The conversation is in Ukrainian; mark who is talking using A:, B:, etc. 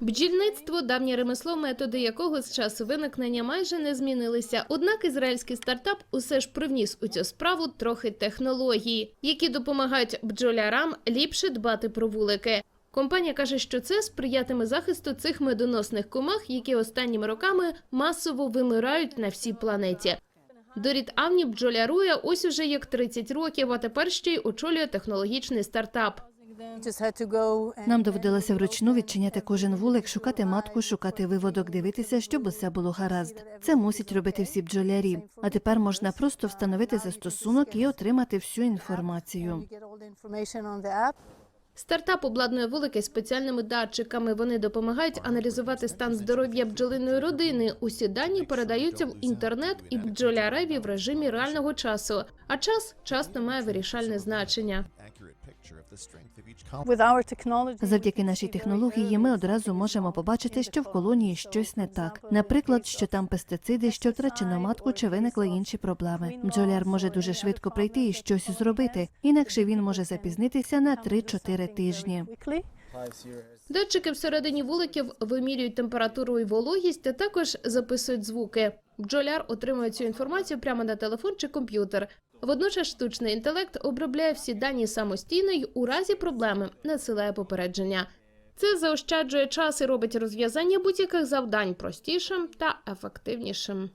A: Бджільництво давнє ремесло, методи якого з часу виникнення майже не змінилися. Однак ізраїльський стартап усе ж привніс у цю справу трохи технології, які допомагають бджолярам ліпше дбати про вулики. Компанія каже, що це сприятиме захисту цих медоносних комах, які останніми роками масово вимирають на всій планеті. Доріт Авні бджолярує ось уже як 30 років, а тепер ще й очолює технологічний стартап.
B: Нам доводилося вручну відчиняти кожен вулик, шукати матку, шукати виводок, дивитися, щоб усе було гаразд. Це мусять робити всі бджолярі. А тепер можна просто встановити застосунок і отримати всю інформацію.
A: Стартап обладнує вулики спеціальними датчиками. Вони допомагають аналізувати стан здоров'я бджолиної родини. Усі дані передаються в інтернет і бджоляреві в режимі реального часу. А час часто має вирішальне значення.
B: Завдяки нашій технології ми одразу можемо побачити, що в колонії щось не так. Наприклад, що там пестициди, що втрачено матку чи виникли інші проблеми. Бджоляр може дуже швидко прийти і щось зробити, інакше він може запізнитися на 3-4 тижні.
A: Датчики всередині вуликів вимірюють температуру і вологість, а також записують звуки. Бджоляр отримує цю інформацію прямо на телефон чи комп'ютер. Водночас штучний інтелект обробляє всі дані самостійно й у разі проблеми надсилає попередження. Це заощаджує час і робить розв'язання будь-яких завдань простішим та ефективнішим.